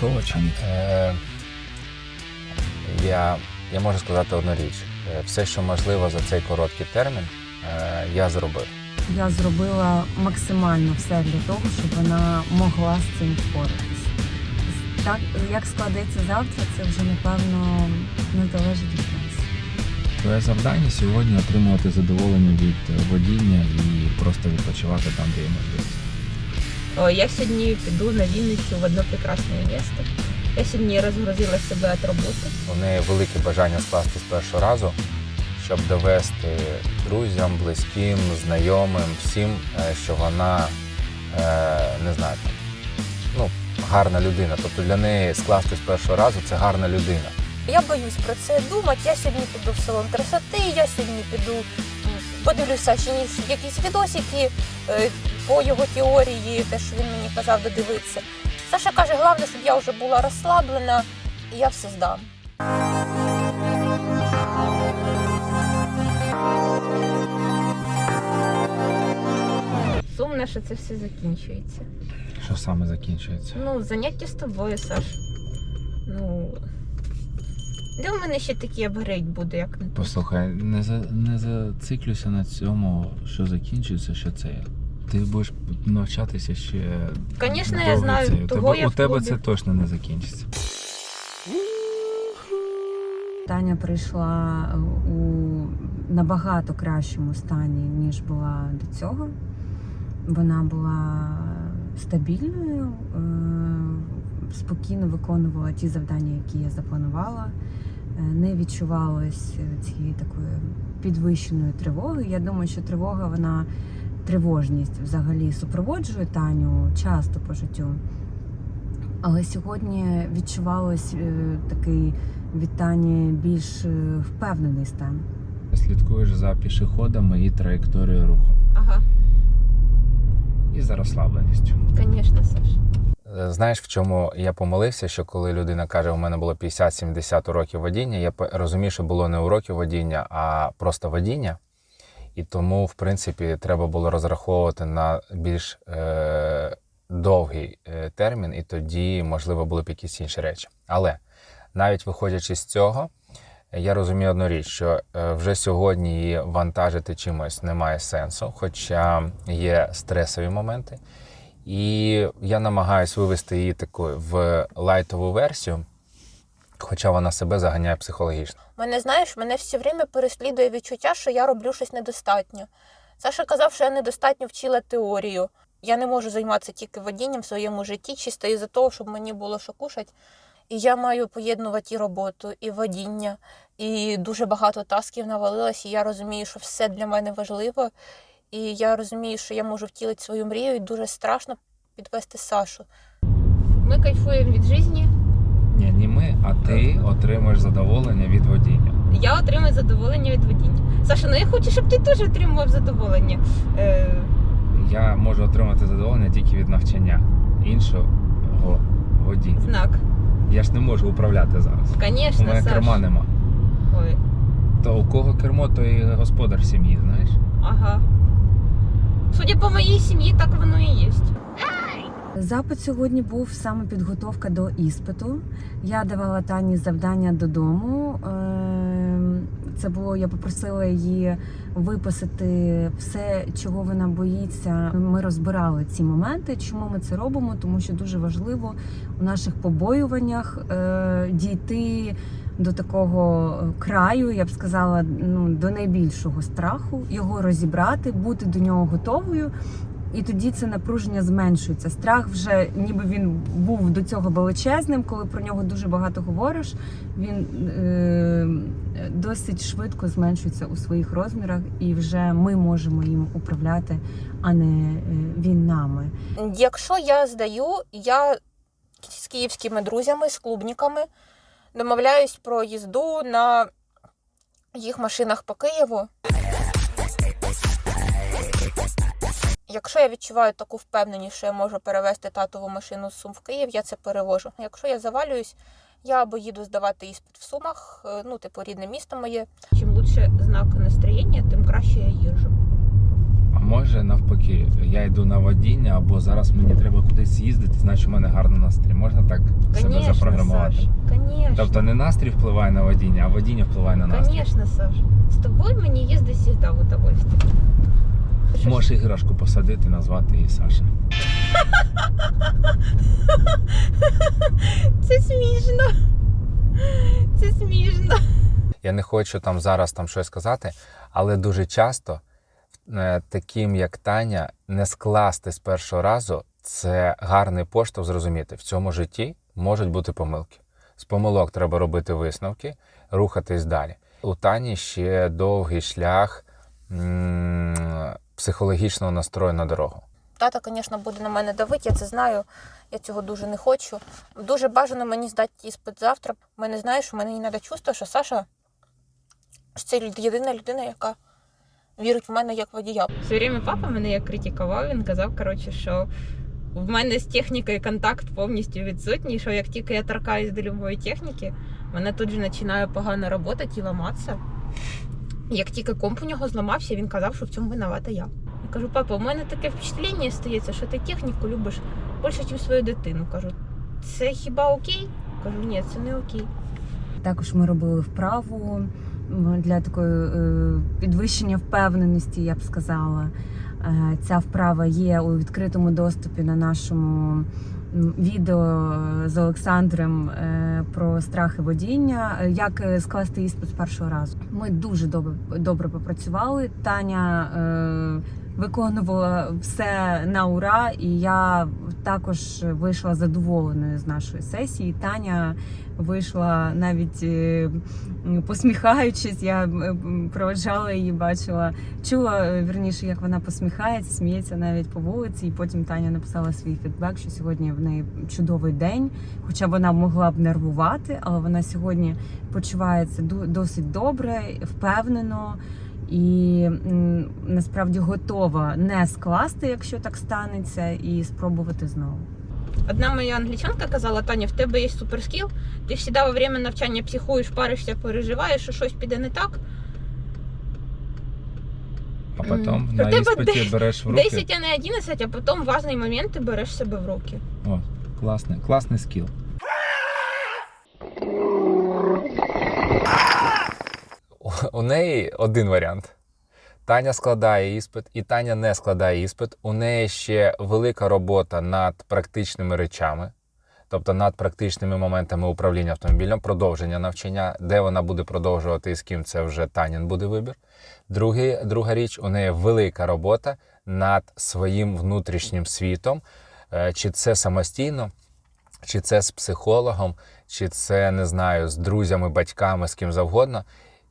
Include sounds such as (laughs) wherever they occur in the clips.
готова чи ні? Е, я, я можу сказати одну річ. Е, Все, що можливо за цей короткий термін, е, я зробив. Я зробила максимально все для того, щоб вона могла з цим впоратись. Так, як складеться завтра, це вже напевно не залежить від нас. Твоє завдання сьогодні отримувати задоволення від водіння і просто відпочивати там, де є можливість. О, Я сьогодні піду на Вінницю в одне прекрасне місто. Я сьогодні розгрузила себе від роботи. У неї велике бажання скласти з першого разу, щоб довести друзям, близьким, знайомим, всім, е, що вона е, не знаю, ну, гарна людина. Тобто для неї скласти з першого разу це гарна людина. Я боюсь про це думати. Я сьогодні піду в салон красоти, я сьогодні піду подивлюся ні- якісь відосики е, по його теорії, те, що він мені казав, додивитися. Саша каже, головне, щоб я вже була розслаблена, і я все здам. Сумно, що це все закінчується. Що саме закінчується? Ну, заняття з тобою, Саш. Ну. Де в мене ще такий апгрейд буде, як не? Послухай, не за не зациклюйся на цьому, що закінчується, що це. Ти будеш навчатися ще. Конечно, я довго знаю, це. У того тебе, я у в тебе клубі. це точно не закінчиться. Таня прийшла е, у набагато кращому стані, ніж була до цього. Вона була стабільною, е, спокійно виконувала ті завдання, які я запланувала. Е, Не відчувалось цієї такої підвищеної тривоги. Я думаю, що тривога, вона тривожність взагалі супроводжує Таню часто по життю. Але сьогодні відчувалось е, такий від Тані більш е, впевнений стан. Слідкуєш за пішоходами і траєкторією руху. Ага, І за розслабленістю. звісно, Саш. Е, Знаєш, в чому я помилився, що коли людина каже, у мене було 50-70 уроків водіння, я розумію, що було не уроків водіння, а просто водіння. І тому, в принципі, треба було розраховувати на більш е, довгий е, термін, і тоді, можливо, були б якісь інші речі. Але навіть виходячи з цього, я розумію одну річ, що е, вже сьогодні її вантажити чимось немає сенсу, хоча є стресові моменти. І я намагаюся вивести її такою в лайтову версію, хоча вона себе заганяє психологічно. Мене, знаєш, мене все время переслідує відчуття, що я роблю щось недостатньо. Саша казав, що я недостатньо вчила теорію. Я не можу займатися тільки водінням в своєму житті, чисто із-за того, щоб мені було що кушати. І я маю поєднувати і роботу, і водіння, і дуже багато тасків навалилось, і я розумію, що все для мене важливо. І я розумію, що я можу втілити свою мрію, і дуже страшно підвести Сашу. Ми кайфуємо від житті. Ні, не ми, а ти отримуєш задоволення від водіння. Я отримую задоволення від водіння. Саша, ну я хочу, щоб ти теж отримував задоволення. Е, Я можу отримати задоволення тільки від навчання іншого водіння. знак. Я ж не можу управляти зараз. У Звісно, мене Саш. керма нема. Ой, То у кого кермо, то і господар сім'ї, знаєш? ага. Судя по моїй сім'ї, так воно і є. Запит сьогодні був саме підготовка до іспиту. Я давала Тані завдання додому. Ем, Це було, я попросила її виписати все, чого вона боїться. Ми розбирали ці моменти. Чому ми це робимо? Тому що дуже важливо у наших побоюваннях е, дійти до такого е, краю, я б сказала, ну до найбільшого страху, його розібрати, бути до нього готовою. І тоді це напруження зменшується. Страх вже ніби він був до цього величезним, коли про нього дуже багато говориш. Він е, досить швидко зменшується у своїх розмірах, і вже ми можемо їм управляти, а не е, він нами. Якщо я здаю, я з київськими друзями, з клубниками домовляюсь про їзду на їх машинах по Києву. Якщо я відчуваю таку впевненість, що я можу перевезти татову машину з Сум в Київ, я це перевожу. Якщо я завалююсь, я або їду здавати іспит в Сумах, е, ну, типу, рідне місто моє, Чим лучше знак настроєння, тим краще я їжджу. А може навпаки, я йду на водіння, або зараз мені треба кудись їздити, значить у мене гарний настрій. Можна так себе запрограмувати? Саш, конечно. Тобто не настрій впливає на водіння, а водіння впливає на настрій. Конечно, Саш. З тобою мені їздить завжди в удовольствие. Можеш іграшку посадити, назвати її Саша. (laughs) Це смішно. Це смішно. Я не хочу там зараз там щось сказати, але дуже часто е, таким як Таня не скласти з першого разу це гарний поштовх зрозуміти. В цьому житті можуть бути помилки. З помилок треба робити висновки, рухатись далі. У Тані ще довгий шлях м, психологічного настрою на дорогу. Тата, звісно, буде на мене давити, я це знаю. Я цього дуже не хочу. Дуже бажано мені здати іспит завтра. Мене знаєш, у мене не треба чувство, що Саша що це єдина людина, яка вірить в мене як водія. Все время папа мене як критикував, він казав, коротше, що в мене з технікою контакт повністю відсутній, що як тільки я торкаюсь до любої техніки, вона тут же починає погано працювати і ламатися. Як тільки комп у нього зламався, він казав, що в цьому винувата я. Я кажу, папа, у мене таке впечатлення стається, що ти техніку любиш більше, ніж свою дитину. Кажу, це хіба окей? Кажу, ні, це не окей. Також ми робили вправу для такої е, підвищення впевненості, я б сказала. Е, Ця вправа є у відкритому доступі на нашому відео з Олександром е, про страхи водіння. Як е, скласти іспит з першого разу. Ми дуже добре, добре попрацювали. Таня е, виконувала все на ура, і я також вийшла задоволеною з нашої сесії. Таня вийшла навіть е, посміхаючись. Я проведжала її, бачила, чула е, вірніше, як вона посміхається, сміється навіть по вулиці. І потім Таня написала свій фідбек, що сьогодні в неї чудовий день. Хоча вона могла б нервувати, але вона сьогодні почувається досить добре, впевнено. І насправді готова не скласти, якщо так станеться, і спробувати знову. Одна моя англічанка казала, Таня, в тебе є суперскіл, ти завжди во время навчання психуєш, паришся, переживаєш, що щось піде не так. А потім на іспиті десять- береш в руки. 10, а не 11, а потім в важний момент ти береш себе в руки. О, класний, класний скіл. У- неї один варіант. Таня складає іспит, і Таня не складає іспит. У неї ще велика робота над практичними речами, тобто над практичними моментами управління автомобілем, продовження навчання, де вона буде продовжувати і з ким це вже Танін буде вибір. Другий, друга річ, у неї велика робота над своїм внутрішнім світом, Е, чи це самостійно, чи це з психологом, чи це не знаю, з друзями, батьками, з ким завгодно.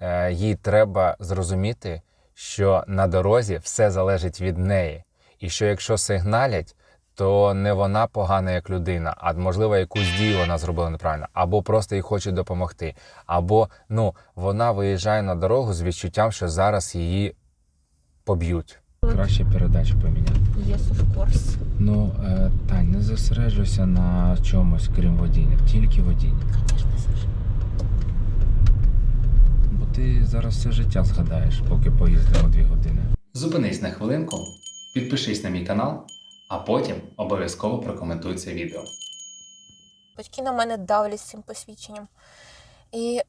Е, Їй треба зрозуміти, що на дорозі все залежить від неї, і що якщо сигналять, то не вона погана як людина, а можливо якусь дію вона зробила неправильно, або просто їй хочуть допомогти, або ну вона виїжджає на дорогу з відчуттям, що зараз її поб'ють. Краще передачу поміняти. Yes, of course. Ну, е, Тань, не зосереджуйся на чомусь, крім водіння. Тільки водіння. Бо ти зараз все життя згадаєш, поки поїздимо дві години. Зупинись на хвилинку, підпишись на мій канал, а потім обов'язково прокоментуй це відео. Батьки на мене давлять з цим посвідченням. І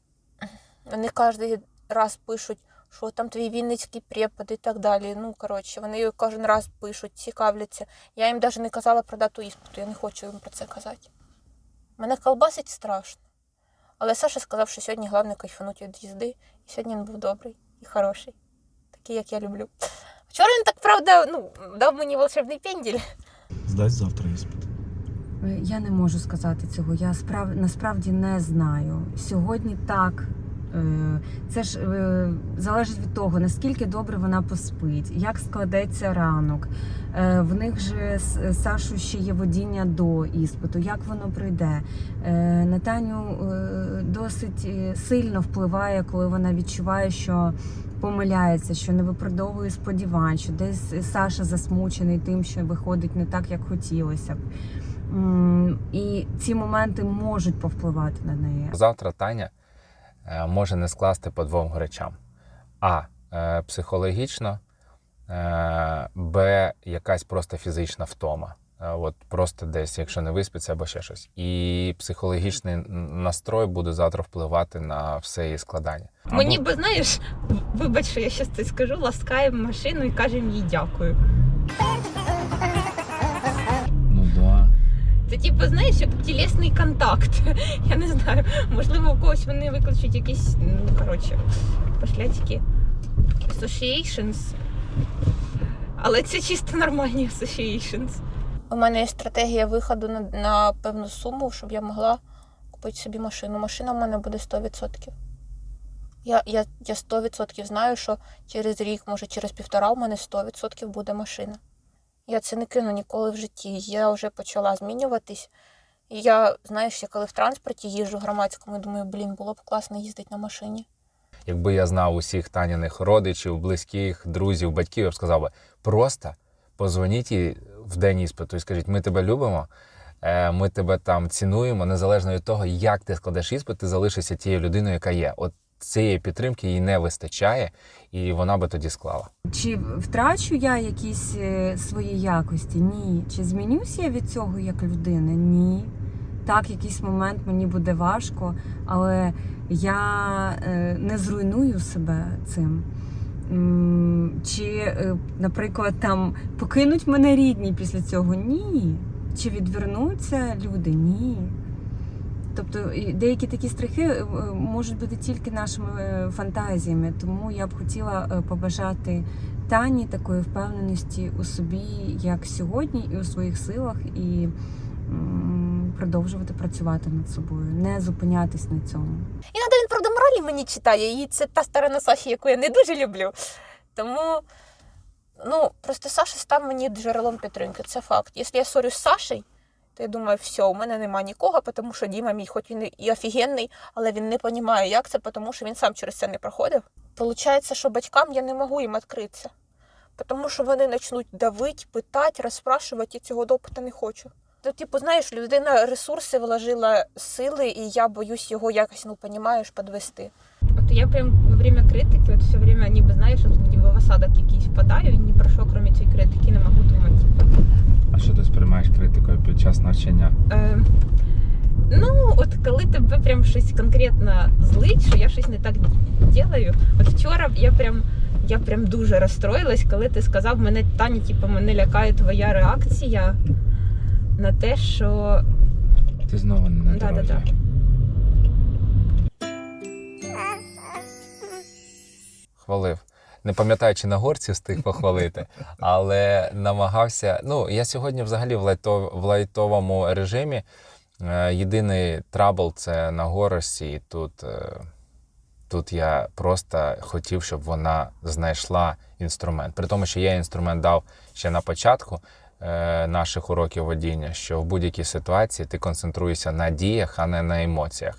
вони кожен раз пишуть, що там твій вінницький препод і так далі. Ну, коротше, вони кожен раз пишуть, цікавляться. Я їм навіть не казала про дату іспиту, я не хочу їм про це казати. Мене колбасить страшно. Але Саша сказав, що сьогодні головне кайфанути від їзди, і сьогодні він був добрий і хороший, такий, як я люблю. Вчора він так, правда, ну, дав мені волшебний пенділь. Здасть завтра іспит. Е, Я не можу сказати цього. Я справ... насправді не знаю. Сьогодні так. Е, Це ж е, залежить від того, наскільки добре вона поспить, як складеться ранок. Е, В них же Сашу ще є водіння до іспиту, як воно пройде. На Таню досить сильно впливає, коли вона відчуває, що помиляється, що не виправдовує сподівань, що десь Саша засмучений тим, що виходить не так, як хотілося б. І ці моменти можуть повпливати на неї. Завтра Таня може не скласти по двом речам: а е, психологічно, е, Б, якась просто фізична втома. Е, От просто десь, якщо не виспиться або ще щось. І психологічний настрой буде завтра впливати на все її складання. Ми Або- ніби, знаєш, вибач, що я щас це скажу, ласкаємо машину і кажемо їй дякую. Це типу, знаєш, як тілесний контакт. (laughs) Я не знаю, можливо, у когось вони викличуть якісь, ну, коротше, пошляцькі associations. Але це чисто нормальні associations. У мене є стратегія виходу на, на певну суму, щоб я могла купити собі машину. Машина в мене буде 100%. Я, я, я 100% знаю, що через рік, може через півтора, у мене 100% буде машина. Я це не кину ніколи в житті. Я вже почала змінюватись. І я, знаєш, я коли в транспорті їжджу громадському, думаю, блін, було б класно їздити на машині. Якби я знав усіх Таняних родичів, близьких, друзів, батьків, я б сказав би, просто позвоніть їй в день іспиту і скажіть, ми тебе любимо, е, ми тебе там цінуємо, незалежно від того, як ти складеш іспит, ти залишишся тією людиною, яка є. От цієї підтримки їй не вистачає, і вона би тоді склала. Чи втрачу я якісь е, свої якості? Ні. Чи змінюся я від цього як людина? Ні. Так, якийсь момент мені буде важко, але я е, не зруйную себе цим. Чи, е, наприклад, там покинуть мене рідні після цього? Ні. Чи відвернуться люди? Ні. Тобто деякі такі страхи е, можуть бути тільки нашими е, фантазіями. Тому я б хотіла е, побажати Тані такої впевненості у собі, як сьогодні, і у своїх силах, і продовжувати працювати над собою, не зупинятись на цьому. Іноді він правда моралі мені читає, і це та сторона Саші, яку я не дуже люблю. Тому, ну, просто Саша став мені джерелом підтримки, це факт. Якщо я ссорюсь з Сашею, то я думаю, все, у мене нема нікого, тому що Діма мій, хоч він і офігенний, але він не розуміє, як це, тому що він сам через це не проходив. Получається, що батькам я не можу їм відкритися, тому що вони почнуть давити, питати, розпрашувати, і цього допиту не хочу. То, типу, знаєш, людина ресурси вложила сили, і я боюсь його якось, ну, понімаєш, підвести. От я прям во время критики, от все время ніби знаєш, от ніби в осадок якийсь впадаю, і ні про що, крім цієї критики, не можу думати. А що ти сприймаєш критикою під час навчання? Е, ну, от коли тебе прям щось конкретно злить, що я щось не так ділаю. От вчора я прям. Я прям дуже розстроїлась, коли ти сказав мене Таня, типу, мене лякає твоя реакція на те, що Ти знову не на Да-да-да. Хвалив. Не пам'ятаю, чи на горці встиг похвалити, (laughs) але намагався. Ну, я сьогодні взагалі в, лайтов, в лайтовому режимі. Е, Єдиний трабл це на горості, і тут, е, тут я просто хотів, щоб вона знайшла інструмент. При тому, що я інструмент дав ще на початку е, наших уроків водіння, що в будь-якій ситуації ти концентруєшся на діях, а не на емоціях.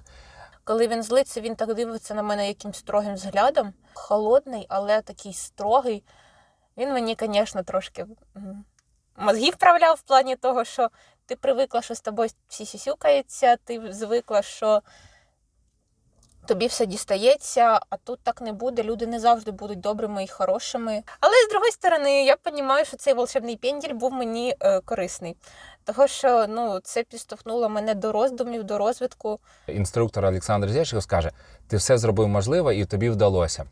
Коли він злиться, він так дивиться на мене якимсь строгим взглядом. Холодний, але такий строгий. Він мені, звісно, трошки мозги вправляв в плані того, що ти привикла, що з тобою всі сісюкаються, ти звикла, що тобі все дістається, а тут так не буде. Люди не завжди будуть добрими і хорошими. Але з другої сторони, я розумію, що цей волшебний пенділь був мені е, корисний. Того, що ну, це підштовхнуло мене до роздумів, до розвитку. інструктор Олександр Зєчиков скаже: ти все зробив можливе і тобі вдалося.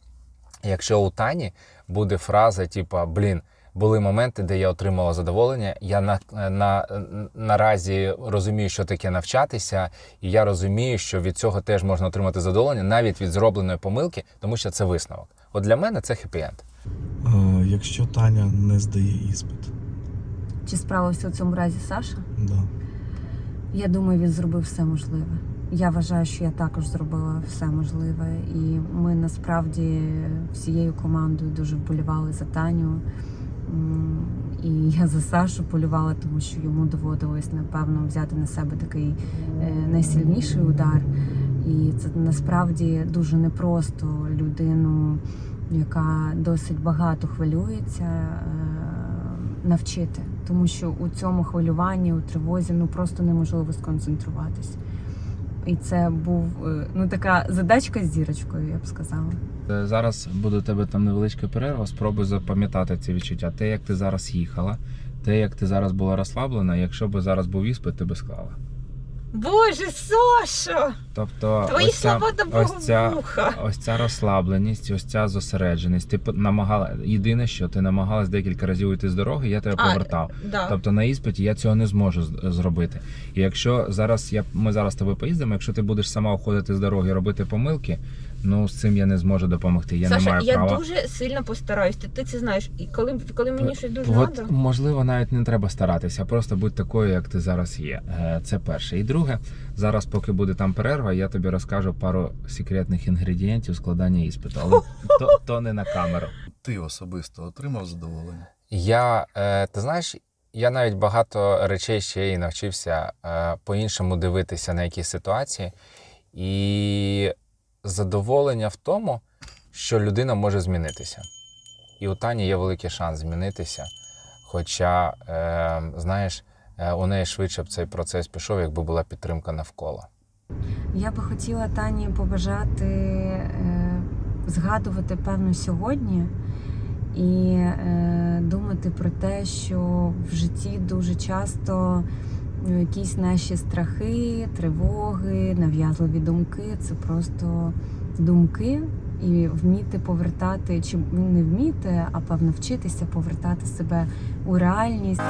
Якщо у Тані буде фраза, типу, блін, були моменти, де я отримала задоволення. Я на, на, наразі розумію, що таке навчатися, і я розумію, що від цього теж можна отримати задоволення навіть від зробленої помилки, тому що це висновок. От для мене це хеппі-енд. Якщо Таня не здає іспит, Чи справився у цьому разі Саша? да. Я думаю, він зробив все можливе. Я вважаю, що я також зробила все можливе, і ми насправді всією командою дуже вболівали за Таню. І я за Сашу полювала, тому що йому доводилось напевно взяти на себе такий е, найсильніший удар. І це насправді дуже непросто людину, яка досить багато хвилюється, е, навчити, тому що у цьому хвилюванні, у тривозі ну просто неможливо сконцентруватись. І це був е, ну така задачка з зірочкою, я б сказала. Е, Зараз буде у тебе там невеличка перерва. Спробуй запам'ятати ці відчуття. Те, як ти зараз їхала, те, як ти зараз була розслаблена, якщо б зараз був іспит, ти би склала. Боже, Саша! Тобто, Твої ось ця, слова до ось ця, вуха. ось ця розслабленість, ось ця зосередженість. Ти намагала єдине, що ти намагалась декілька разів йти з дороги, я тебе А, повертав. Да. Тобто на іспиті я цього не зможу зробити. І якщо зараз я ми зараз тобою поїздимо, якщо ти будеш сама уходити з дороги і робити помилки, ну з цим я не зможу допомогти. Я Саша, не маю я права. дуже сильно постараюсь. Ти, ти це знаєш. І коли, коли мені щось дуже От, треба. можливо, навіть не треба старатися, просто будь такою, як ти зараз є. Е, Це перше. І друге, зараз, поки буде там перерва, я тобі розкажу пару секретних інгредієнтів складання іспиту, але то, то не на камеру. Ти особисто отримав задоволення? Я, е, ти знаєш, я навіть багато речей ще й навчився е, по-іншому дивитися на якісь ситуації. І задоволення в тому, що людина може змінитися. І у Тані є великий шанс змінитися. Хоча, е, знаєш, у неї швидше б цей процес пішов, якби була підтримка навколо. Я би хотіла Тані побажати е, згадувати певно сьогодні і е, думати про те, що в житті дуже часто якісь наші страхи, тривоги, нав'язливі думки це просто думки. І вміти повертати, чи не вміти, а певно вчитися повертати себе у реальність.